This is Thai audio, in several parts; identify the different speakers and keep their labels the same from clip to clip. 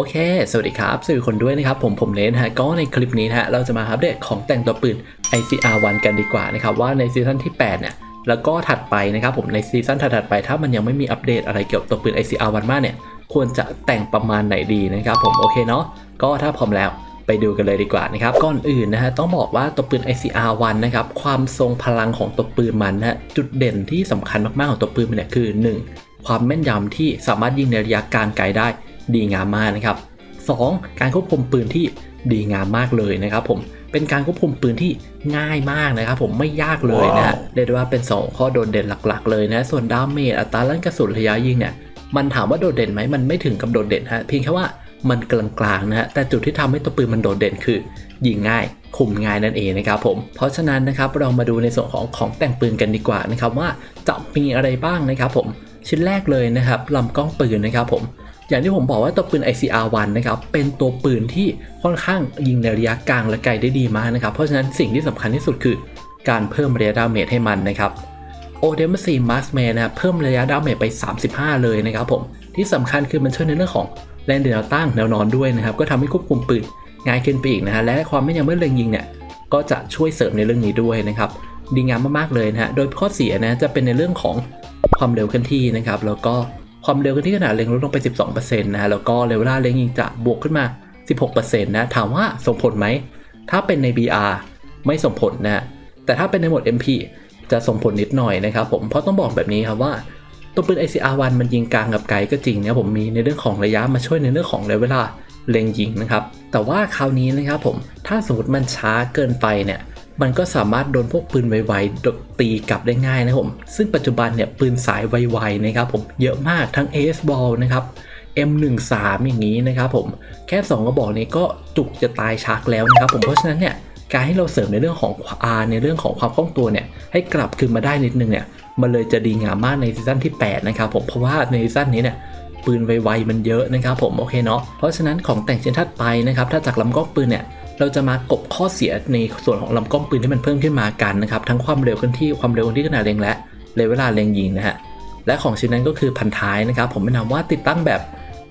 Speaker 1: โอเค สวัสดีครับสวัสดีคนด้วยนะครับ ผมผมเลนฮะ ก็ในคลิปนี้ฮะ เราจะมาอัปเดตของแต่งตัวปืน ICR1 กันดีกว่านะครับ ว่าในซีซั่นที่ 8 เนี่ย แล้วก็ถัดไปนะครับผมในซีซั่นถัดๆไป ถ้ามันยังไม่มีอัปเดตอะไรเกี่ยวกับตัวปืน ICR1 มากเนี่ย ควรจะแต่งประมาณไหนดีนะครับผม โอเคเนาะ ก็ถ้าพร้อมแล้วไปดูกันเลยดีกว่านะครับ ก่อนอื่นนะฮะ ต้องบอกว่าตัวปืน ICR1 นะครับ ความทรงพลังของตัวปืนมันนะจุดเด่นที่สำคัญมากๆของตัวปืนมันเนี่ยคือ 1. ความแม่นยำที่สามารถยิงในระยะกลางไกลได้ ดีงามมากนะครับ 2. การควบคุมปืนที่ดีงามมากเลยนะครับผมเป็นการควบคุมปืนที่ง่ายมากนะครับผมไม่ยากเลยนะฮะเรียกได้ว่าเป็น 2 ข้อโดดเด่นหลักๆ เลยนะส่วนดาเมจอัตราลั่นกระสุนระยะยิงเนี่ยมันถามว่าโดดเด่นไหมมันไม่ถึงกับโดดเด่นฮะเพียงแค่ว่ามันกลางๆนะฮะแต่จุดที่ทำให้ตัวปืนมันโดดเด่นคือยิงง่ายคุมง่ายนั่นเองนะครับผม เพราะฉะนั้นนะครับเรามาดูในส่วนของของแต่งปืนกันดีกว่านะครับว่าจะมีอะไรบ้างนะครับผมชิ้นแรกเลยนะครับลำกล้องปืนนะครับผม อย่างที่ผมบอกว่าตัวปืน ICR1 นะครับเป็นตัวปืนที่ค่อนข้างยิงในระยะกลางและไกลได้ดีมากนะครับ เพราะฉะนั้นสิ่งที่สำคัญที่สุดคือการเพิ่มระยะดาเมจให้มันนะครับโอเดมซีมาสแมนนะครับเพิ่มระยะดาเมจไป 35 เลยนะครับผมที่สำคัญคือมันช่วยในเรื่องของแรงเดึงแนวตั้งแนวนอนด้วยนะครับก็ทำให้ควบคุมปืนง่ายขึ้นไปอีกนะฮะและความไม่ยำเมื่อเล็งยิงเนี่ยก็จะช่วยเสริมในเรื่องนี้ด้วยนะครับดีงามมากๆเลยนะฮะโดยข้อเสียนะจะเป็นในเรื่องของความเร็วเคลื่อนที่นะครับแล้วก็ ความเร็วกันที่ขนาดเล็งลดลงไป 12%นะฮะแล้วก็เร็วล่าเล็งยิงจะบวกขึ้นมา 16%นะถามว่าส่งผลไหม ถ้าเป็นใน BR ไม่ส่งผลนะแต่ถ้าเป็นในหมด MP จะส่งผลนิดหน่อยนะครับผมเพราะต้องบอกแบบนี้ครับว่าตัวปืน ICR1 มันยิงกลางกับไกลก็จริงนะผมมีในเรื่องของระยะมาช่วยในเรื่องของระยะเวลาเล็งยิงนะครับแต่ว่าคราวนี้นะครับผมถ้าสมมติมันช้าเกินไปเนี่ย มันก็สามารถโดนพวกปืนไวๆตีกลับได้ง่ายนะครับผมซึ่งปัจจุบันเนี่ยปืนสายไวๆนะครับผมเยอะมากทั้ง AS Ball นะครับ M13 อย่างนี้นะครับผมแค่ 2 กระบอกนี้ก็จุกจะตายชักแล้วนะครับผมเพราะฉะนั้นเนี่ยการให้เราเสริมในเรื่องของ R ในเรื่องของความคล่องตัวเนี่ยให้กลับคืนมาได้นิดนึงเนี่ยมันเลยจะดีงามมากในซีซั่นที่ 8 นะครับผมเพราะว่าในซีซั่นนี้เนี่ยปืนไวๆมันเยอะนะครับผมโอเคเนาะเพราะฉะนั้นของแต่งชิ้นถัดไปนะครับถ้าจากลำกล้องปืนเนี่ย เราจะมากบข้อเสียในส่วนของลำกล้องปืนที่มันเพิ่มขึ้นมากันนะครับ ทั้งความเร็วเคลื่อนที่ความเร็วเคลื่อนที่ขนาดเล็งและเลยเวลาเล็งยิงนะฮะและของชิ้นนั้นก็คือพันท้ายนะครับ ผมแนะนำว่าติดตั้งแบบ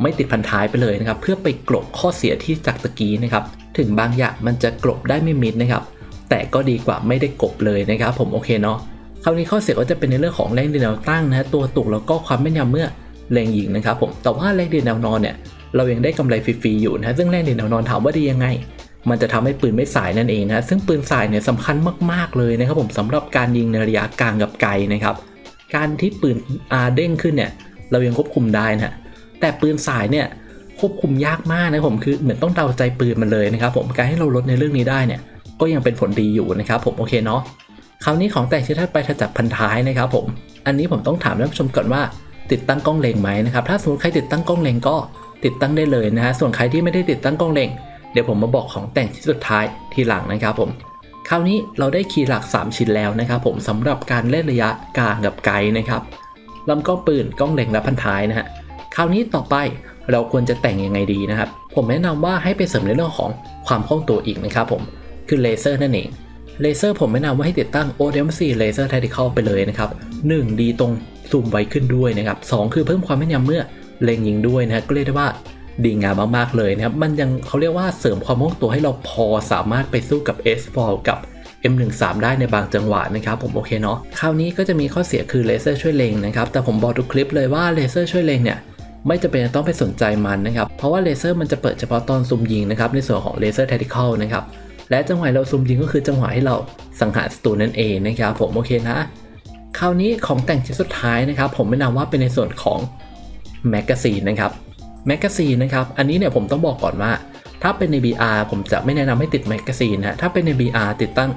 Speaker 1: ไม่ติดพันท้ายไปเลยนะครับ เพื่อไปกลบข้อเสียที่จากตะกี้นะครับ ถึงบางอย่างมันจะกลบได้ไม่มิดนะครับ แต่ก็ดีกว่าไม่ได้กลบเลยนะครับ ผมโอเคเนาะคราวนี้ข้อเสียก็จะเป็นในเรื่องของแรงดึงแนวตั้งนะฮะตัวตุกแล้วก็ความแม่นยำเมื่อเล็งยิงนะครับ ผมแต่ว่าแรงดึงแนวนอนเนี่ยเรายังได้กำไรฟรีๆอยู่นะซึ่งแรงดึงแนวนอนถามว่าดียังไง มันจะทำให้ปืนไม่สายนั่นเองนะซึ่งปืนสายเนี่ยสำคัญมากๆเลยนะครับผมสำหรับการยิงในระยะกลางกับไกลนะครับ การที่ปืนอาเด้งขึ้นเนี่ยเรายังควบคุมได้นะแต่ปืนสายเนี่ยควบคุมยากมากนะผมคือเหมือนต้องเดาใจปืนมันเลยนะครับผมการให้เราลดในเรื่องนี้ได้เนี่ยก็ยังเป็นผลดีอยู่นะครับผมโอเคเนาะคราวนี้ของแต่งชิ้นถัดไปถ้าจับพันท้ายนะครับผมอันนี้ผมต้องถามท่านผู้ชมก่อนว่าติดตั้งกล้องเลงไหมนะครับถ้าสมมติใครติดตั้งกล้องเลงก็ติดตั้งได้เลยนะฮะส่วนใครที่ไม่ได้ติดตั้งกล้องเลง เดี๋ยวผมมาบอกของแต่งที่สุดท้ายทีหลังนะครับผม คราวนี้เราได้คีย์หลัก 3 ชิ้นแล้วนะครับผมสำหรับการเล่นระยะกลางกับไกลนะครับลำกล้องปืนกล้องเล็งและพันท้ายนะฮะคราวนี้ต่อไปเราควรจะแต่งยังไงดีนะครับ ผมแนะนำว่าให้ไปเสริมในเรื่องของความคล่องตัวอีกนะครับผมคือเลเซอร์นั่นเองเลเซอร์ผมแนะนำว่าให้ติดตั้ง ODMC Laser Tactical ไปเลยนะครับ 1 ดีตรงซูมไวขึ้นด้วยนะครับ 2 คือเพิ่มความแม่นยำเมื่อเล็งยิงด้วยนะก็เรียกได้ว่า ดีงามมากๆเลยนะครับ มันยังเขาเรียกว่าเสริมความคล่องตัวให้เราพอสามารถไปสู้กับ S4 กับ M13 ได้ในบางจังหวะนะครับผมโอเคเนาะคราวนี้ก็จะมีข้อเสียคือเลเซอร์ช่วยเล็งนะครับแต่ผมบอกทุกคลิปเลยว่าเลเซอร์ช่วยเล็งเนี่ยไม่จำเป็นต้องไปสนใจมันนะครับเพราะว่าเลเซอร์มันจะเปิดเฉพาะตอนซูมยิงนะครับในส่วนของเลเซอร์ tactical นะครับและจังหวะเราซูมยิงก็คือจังหวะให้เราสังหารศัตรูนั่นเองนะครับผมโอเคนะคราวนี้ของแต่งชิ้นสุดท้ายนะครับผมแนะนำว่าเป็นในส่วนของแมกกาซีนนะครับ แมกกาซีนนะครับ อันนี้เนี่ยผมต้องบอกก่อนว่า ถ้าเป็นใน BR ผมจะไม่แนะนำให้ติดแมกกาซีนนะถ้าเป็นใน BR ติดตั้ง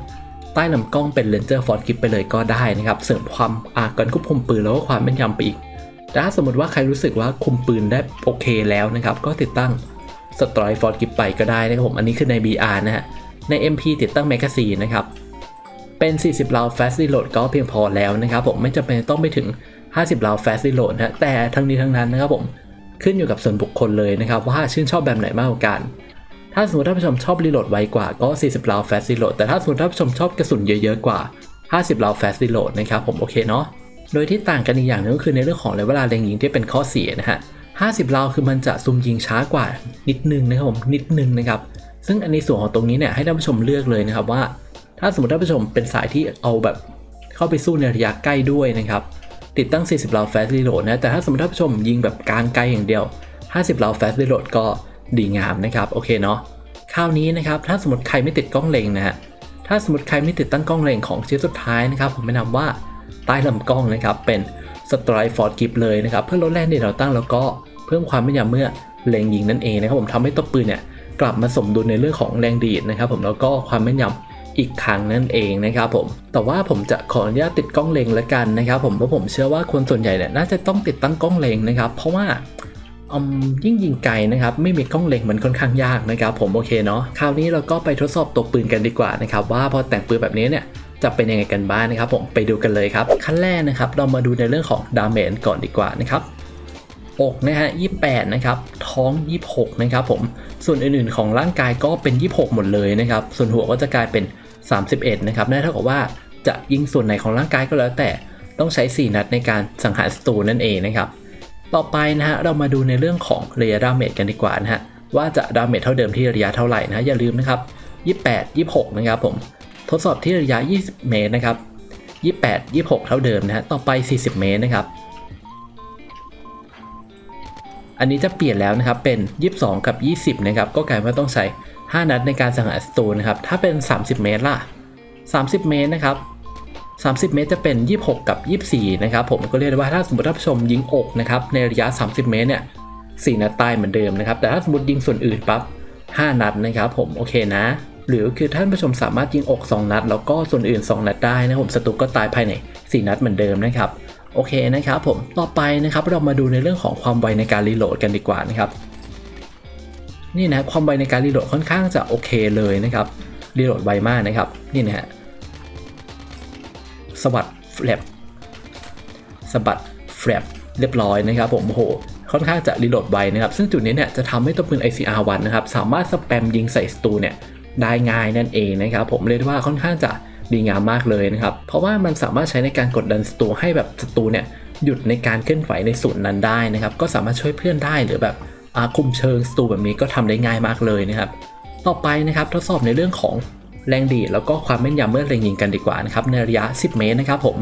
Speaker 1: ใต้ลำกล้องเป็นเลนเจอร์ฟอร์ดกิปไปเลยก็ได้นะครับ เสริมความอาการควบคุมปืนแล้วก็ความแม่นยำไปอีกแต่ถ้าสมมติว่าใครรู้สึกว่าคุมปืนได้โอเคแล้วนะครับ ก็ติดตั้งสตรอยฟอร์ดกิปไปก็ได้นะครับผมอันนี้คือใน BR นะฮะใน MP ติดตั้งแมกกาซีนนะครับเป็น 40 ราว fast reload ก็เพียงพอแล้วนะครับผมไม่จำเป็นต้องไปถึง 50 ราว fast reload นะแต่ทั้งนี้ทั้งนั้นนะครับผม ขึ้นอยู่กับส่วนบุคคลเลยนะครับว่าชื่นชอบแบบไหนมากกว่ากัน ถ้าสมมติท่านผู้ชมชอบรีโหลดไวกว่าก็ 40ราว fast reload แต่ถ้าสมมติท่านผู้ชมชอบกระสุนเยอะๆกว่า 50ราว fast reload นะครับผมโอเคเนาะโดยที่ต่างกันอีกอย่างหนึงก็คือในเรื่องของระยะเวลาเล็งยิงที่เป็นข้อเสียนะฮะ50ราวคือมันจะซูมยิงช้ากว่านิดนึงนะครับผมนิดนึงนะครับซึ่งอันในส่วนของตรงนี้เนี่ยให้ท่านผู้ชมเลือกเลยนะครับว่า ถ้าสมมติท่านผู้ชมเป็นสายที่เอาแบบเข้าไปสู้ในระยะใกล้ด้วยนะครับ ติดตั้ง 40 ราวแฟสรีโหลดนะ แต่ถ้าสมมติท่านผู้ชมยิงแบบกลางไกลอย่างเดียว 50 ราวแฟสรีโหลดก็ดีงามนะครับ โอเคเนาะ คราวนี้นะครับ ถ้าสมมติใครไม่ติดกล้องเล็งนะฮะ ถ้าสมมติใครไม่ติดตั้งกล้องเล็งของชิ้นสุดท้ายนะครับ ผมแนะนำว่าใต้ลำกล้องนะครับ เป็นสไตรฟอร์ดกิฟเลยนะครับ เพื่อลดแรงเดดเราตั้งแล้วก็เพิ่มความแม่นยำเมื่อเล็งยิงนั่นเองนะครับผมทำให้ตัวปืนเนี่ยกลับมาสมดุลในเรื่องของแรงดีดนะครับ ผมแล้วก็ความแม่นยำ อีกครั้งนั่นเองนะครับผม แต่ว่าผมจะขออนุญาตติดกล้องเล็งแล้วกันนะครับผมเพราะผมเชื่อว่าคนส่วนใหญ่เนี่ยน่าจะต้องติดตั้งกล้องเล็งนะครับเพราะว่าอมยิ่งยิงไกลนะครับไม่มีกล้องเล็งมันค่อนข้างยากนะครับ ผมโอเคเนาะคราวนี้เราก็ไปทดสอบตัวปืนกันดีกว่านะครับว่าพอแต่งปืนแบบนี้เนี่ยจะเป็นยังไงกันบ้างนะครับ ผมไปดูกันเลยครับขั้นแรกนะครับ เรามาดูในเรื่องของดาเมจก่อนดีกว่านะครับอกนะฮะ28 นะครับ ท้อง 26 นะครับผม ส่วนอื่นๆของร่างกายก็เป็น 26 หมดเลยนะครับ ส่วนหัวก็จะกลายเป็น 31 นะครับนั่นเท่ากับว่าจะยิงส่วนไหนของร่างกายก็แล้วแต่ต้องใช้ 4 นัดในการสังหารศัตรูนั่นเองนะครับ ต่อไปนะฮะเรามาดูในเรื่องของระยะดาเมจกันดีกว่านะฮะว่าจะดาเมจเท่าเดิมที่ระยะเท่าไหร่นะอย่าลืมนะครับ 28 26 นะครับผมทดสอบที่ระยะ 20 เมตรนะครับ 28 26 เท่าเดิมนะฮะต่อไป 40 เมตรนะครับ อันนี้จะเปลี่ยนแล้วนะครับเป็น 22 กับ 20 นะครับก็กลายว่าต้องใช้ 5 นัดในการสังหารศัตรูนะครับ ถ้าเป็น 30 เมตรล่ะ 30 เมตรนะครับ 30 เมตรจะเป็น 26 กับ 24 นะครับ ผมก็เรียกได้ว่าถ้าสมมติท่านผู้ชมยิงอกนะครับในระยะ 30 เมตรเนี่ย4นัดตายเหมือนเดิมนะครับ แต่ถ้าสมมติยิงส่วนอื่นปั๊บ5นัดนะครับ ผมโอเคนะ หรือคือท่านผู้ชมสามารถยิงอก 2 นัด แล้วก็ส่วนอื่น 2 นัดได้นะผมศัตรูก็ตายภายใน 4 นัดเหมือนเดิมนะครับโอเคนะครับผมต่อไปนะครับเรามาดูในเรื่องของความไวในการรีโหลดกันดีกว่านะครับ นี่นะความไวในการรีโหลดค่อนข้างจะโอเคเลยนะครับรีโหลดไวมากนะครับนี่นะฮะสวัสดแฟลปสบัดแฟลปเรียบร้อยนะครับผมโอ้โหค่อนข้างจะรีโหลดไวนะครับ ซึ่งจุดนี้เนี่ยจะทำให้ตัวปืน ICR1 นะครับ สามารถสแปมยิงใส่ศัตรูเนี่ยได้ง่ายนั่นเองนะครับ ผมเรียกได้ว่าค่อนข้างจะดีงามมากเลยนะครับ เพราะว่ามันสามารถใช้ในการกดดันศัตรูให้แบบศัตรูเนี่ยหยุดในการเคลื่อนไหวในส่วนนั้นได้นะครับ ก็สามารถช่วยเพื่อนได้หรือแบบ คุมเชิงศัตรูแบบนี้ก็ทำได้ง่ายมากเลยนะครับ ต่อไปนะครับทดสอบในเรื่องของแรงดีแล้วก็ความแม่นยำเมื่อเล็งยิงกันดีกว่านะครับในระยะ 10 เมตรนะครับผม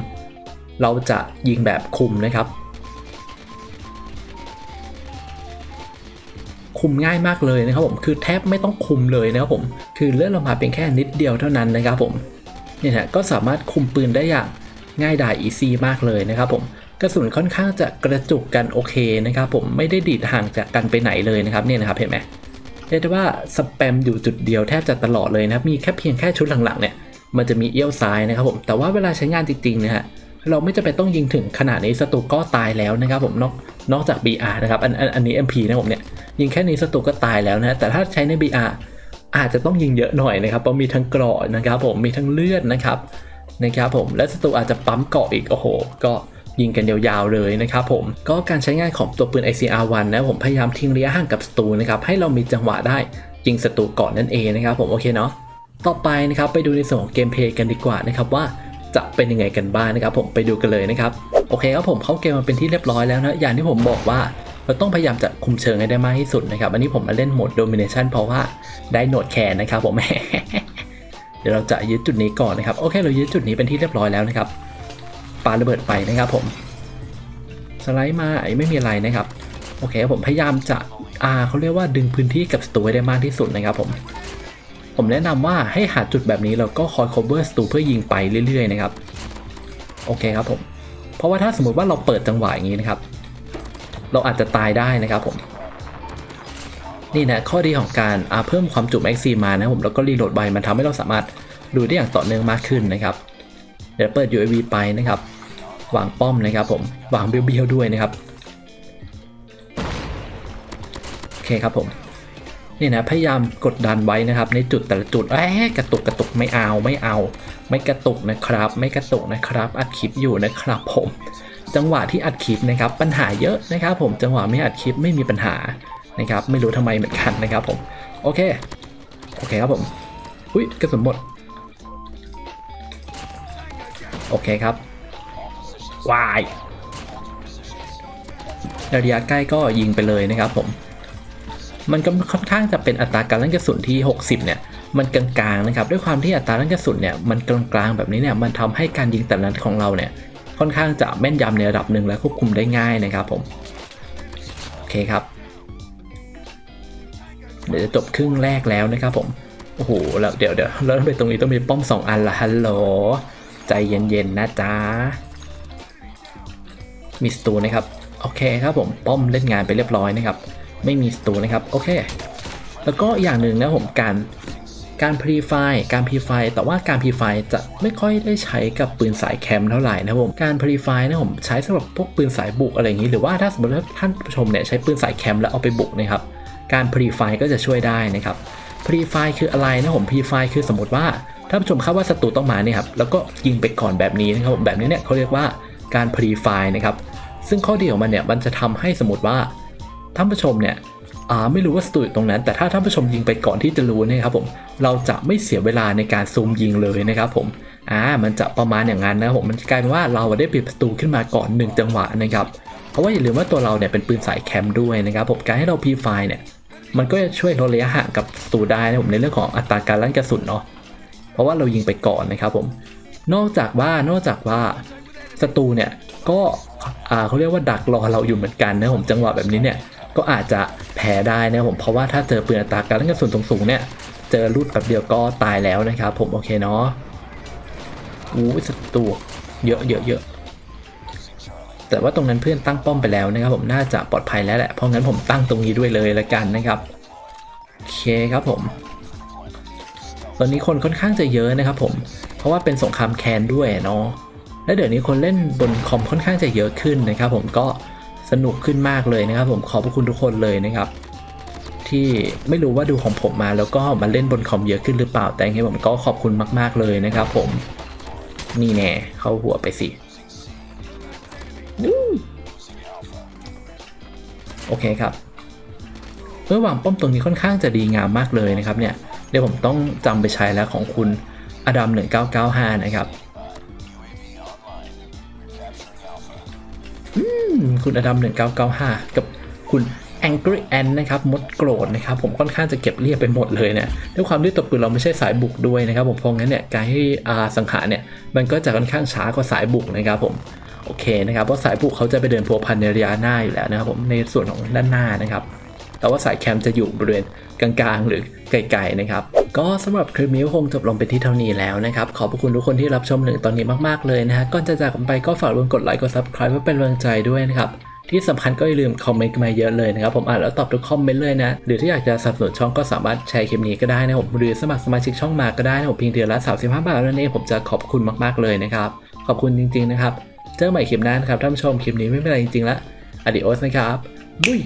Speaker 1: เราจะยิงแบบคุมนะครับ คุมง่ายมากเลยนะครับผมคือแทบไม่ต้องคุมเลยนะครับผมคือเลื่อนลงมาเพียงแค่นิดเดียวเท่านั้นนะครับผมเนี่ยฮะก็สามารถคุมปืนได้อย่างง่ายดายอีซี่มากเลยนะครับผม กระสุนค่อนข้างจะกระจุกกันโอเคนะครับผมไม่ได้ดีดห่างจากกันไปไหนเลยนะครับเนี่ยนะครับเห็นไหมเรียกได้ว่าสแปมอยู่จุดเดียวแทบจะตลอดเลยนะครับมีแค่เพียงแค่ชุดหลังๆเนี่ยมันจะมีเอี้ยวซ้ายนะครับผมแต่ว่าเวลาใช้งานจริงๆนะฮะเราไม่จำเป็นต้องยิงถึงขนาดนี้ศัตรูก็ตายแล้วนะครับผมนอกนอกจาก BR นะครับอันอันอันนี้ MP นะผมเนี่ยยิงแค่นี้ศัตรูก็ตายแล้วนะแต่ถ้าใช้ใน BR อาจจะต้องยิงเยอะหน่อยนะครับเพราะมีทั้งเกราะนะครับผมมีทั้งเลือดนะครับนะครับผมและศัตรูอาจจะปั๊มเกาะอีกโอ้โห ก็ ยิงกันยาวๆเลยนะครับผมก็การใช้งานของตัวปืน ICR1 นะผมพยายามทิ้งระยะห่างกับศัตรูนะครับให้เรามีจังหวะได้ยิงศัตรูก่อนนั่นเองนะครับผมโอเคเนาะต่อไปนะครับไปดูในส่วนของเกมเพลย์กันดีกว่านะครับว่าจะเป็นยังไงกันบ้างนะครับผมไปดูกันเลยนะครับโอเคครับผมเข้าเกมมาเป็นที่เรียบร้อยแล้วนะอย่างที่ผมบอกว่าเราต้องพยายามจะคุมเชิงให้ได้มากที่สุดนะครับอันนี้ผมมาเล่นโหมด Domination เพราะว่าได้โหนดแคนนะครับผมเดี๋ยวเราจะยึดจุดนี้ก่อนนะครับโอเคเรายึดจุดนี้เป็นที่เรียบร้อยแล้วนะครับาระเบิดไปนะครับผมสไลด์มาไม่มีอะไรนะครับโอเคผมพยายามจะอ่าเขาเรียกว่าดึงพื้นที่กับสตูให้ได้มากที่สุดนะครับผม ผมแนะนำว่าให้หาจุดแบบนี้แล้วก็คอย cover สตูเพื่อยิงไปเรื่อยๆนะครับโอเคครับผมเพราะว่าถ้าสมมติว่าเราเปิดจังหวะอย่างนี้นะครับ เราอาจจะตายได้นะครับผมนี่นะข้อดีของการอาเพิ่มความจุแม็กซีมานะผมแล้วก็รีโหลดใบมันทำให้เราสามารถดูได้อย่างต่อเนื่องมากขึ้นนะครับ เดี๋ยวเปิด UAV ไปนะครับ วางป้อมนะครับผมวางเบี้ยวๆด้วยนะครับโอเคครับผมนี่นะพยายามกดดันไว้นะครับในจุดแต่ละจุดแอะกระตุกกระตุกไม่เอาไม่เอา ไม่กระตุกนะครับ ไม่กระตุกนะครับ อัดคลิปอยู่นะครับผม จังหวะที่อัดคลิปนะครับ ปัญหาเยอะนะครับ ผมจังหวะไม่อัดคลิปไม่มีปัญหานะครับ ไม่รู้ทำไมเหมือนกันนะครับผมโอเคโอเคครับผมอุ้ยกระสุนหมดโอเคครับ วายระยะใกล้ก็ยิงไปเลยนะครับผม มันก็ค่อนข้างจะเป็นอัตราการลั่นกระสุนที่ 60 เนี่ย มันกลางๆนะครับ ด้วยความที่อัตราลั่นกระสุนเนี่ย มันกลางๆแบบนี้เนี่ย มันทำให้การยิงแต่ละนัดของเราเนี่ย ค่อนข้างจะแม่นยำในระดับหนึ่งและควบคุมได้ง่ายนะครับผม โอเคครับ เดี๋ยวจะจบครึ่งแรกแล้วนะครับผม โอ้โห แล้วเดี๋ยวเดี๋ยวแล้วทำไมตรงนี้ต้องมีป้อม 2 อันละฮัลโหล ใจเย็นๆนะจ๊ะ มีสตูนะครับโอเคครับผมป้อมเล่นงานไปเรียบร้อยนะครับ ไม่มีสตูนะครับโอเค แล้วก็อย่างหนึ่งนะผมการการพรีไฟการพรีไฟแต่ว่าการพรีไฟจะไม่ค่อยได้ใช้กับปืนสายแคมเท่าไหร่นะผมการพรีไฟนะผมใช้สำหรับพวกปืนสายบุกอะไรอย่างนี้หรือว่าถ้าสมมติว่าท่านผู้ชมเนี่ยใช้ปืนสายแคมแล้วเอาไปบุกนะครับการพรีไฟก็จะช่วยได้นะครับพรีไฟคืออะไรนะผมพรีไฟคือสมมติว่าถ้านผู้ชมคาดว่าศัตรูต้องมาเนี่ยครับแล้วก็ยิงไปก่อนแบบนี้นะครับแบบนี้เนี่ยเขาเรียกว่า การพรีไฟนะครับ ซึ่งข้อดีของมันเนี่ยมันจะทำให้สมมติว่าท่านผู้ชมเนี่ยอ่าไม่รู้ว่าศัตรูอยู่ตรงนั้น แต่ถ้าท่านผู้ชมยิงไปก่อนที่จะรู้นะครับผมเราจะไม่เสียเวลาในการซูมยิงเลยนะครับผมอ่ามันจะประมาณอย่างนั้นนะครับผมมันจะกลายเป็นว่าเราได้เปรียบศัตรูขึ้นมาก่อนหนึ่งจังหวะนะครับเพราะว่าอย่าลืมว่าตัวเราเนี่ยเป็นปืนสายแคมด้วยนะครับผมการให้เราพีไฟเนี่ยมันก็จะช่วยลดระยะห่างกับศัตรูได้นะผมในเรื่องของอัตราการลั่นกระสุนเนาะเพราะว่าเรายิงไปก่อนนะครับผมนอกจากว่านอกจากว่า ศัตรูเนี่ยก็อ่าเขาเรียกว่าดักรอเราอยู่เหมือนกันนะผมจังหวะแบบนี้เนี่ยก็อาจจะแพ้ได้นะผมเพราะว่าถ้าเจอปืนอัตราการลั่นกระสุนสูงๆเนี่ยเจอรูดแบบเดียวก็ตายแล้วนะครับ ผมโอเคเนาะอู้ศัตรูเยอะเยอะเยอะแต่ว่าตรงนั้นเพื่อนตั้งป้อมไปแล้วนะครับ ผมน่าจะปลอดภัยแล้วแหละเพราะงั้นผมตั้งตรงนี้ด้วยเลยละกันนะครับโอเคครับผม ตอนนี้คนค่อนข้างจะเยอะนะครับ ผมเพราะว่าเป็นสงครามแคนด้วยเนาะ และเดี๋ยวนี้คนเล่นบนคอมค่อนข้างจะเยอะขึ้นนะครับ ผมก็สนุกขึ้นมากเลยนะครับ ผมขอบพระคุณทุกคนเลยนะครับ ที่ไม่รู้ว่าดูของผมมาแล้วก็มาเล่นบนคอมเยอะขึ้นหรือเปล่าแต่ยังไงผมก็ขอบคุณมาก ๆเลยนะครับ ผมนี่แน่เข้าหัวไปสิโอเคครับเมื่อวางป้อมตรงนี้ค่อนข้างจะดีงามมากเลยนะครับเนี่ยเดี๋ยวผมต้องจำไปใช้แล้วของคุณอดัม1995 นะครับ คุณอดัม1995 กับคุณ Angry Ant นะครับมดโกรธนะครับผมค่อนข้างจะเก็บเรียบไปหมดเลยเนี่ยด้วยความที่ตัวปืนเราไม่ใช่สายบุกด้วยนะครับผมเพราะงั้นเนี่ยการให้อาสังหารเนี่ยมันก็จะค่อนข้างช้ากว่าสายบุกนะครับผมโอเคนะครับเพราะสายบุกเขาจะไปเดินพัวพันในระยะหน้าอยู่แล้วนะครับผมในส่วนของด้านหน้านะครับ แต่ว่าสายแคมจะอยู่บริเวณกลางๆ หรือไกลๆนะครับ ก็สำหรับคลิปนี้คงจบลงไปที่เท่านี้แล้วนะครับ ขอบคุณทุกคนที่รับชมถึงตอนนี้มากๆเลยนะฮะ ก่อนจะจากกันไปก็ฝากรวมกดไลค์กด subscribe เพื่อเป็นกำลังใจด้วยนะครับที่สำคัญก็อย่าลืมคอมเมนต์มาเยอะเลยนะครับ ผมอ่านแล้วตอบทุกคอมเมนต์เลยนะ หรือถ้าอยากจะสนับสนุนช่องก็สามารถแชร์คลิปนี้ก็ได้นะผมหรือสมัครสมาชิกช่องมาก็ได้นะผมเพียงเดือนละ 35 บาทนั่นเองผมจะขอบคุณมากๆเลยนะครับ ขอบคุณจริง ๆ นะครับ เจอใหม่คลิปหน้านะครับท่านผู้ชมคลิปนี้ไม่เป็นไรจริงๆละ adios นะครับบุย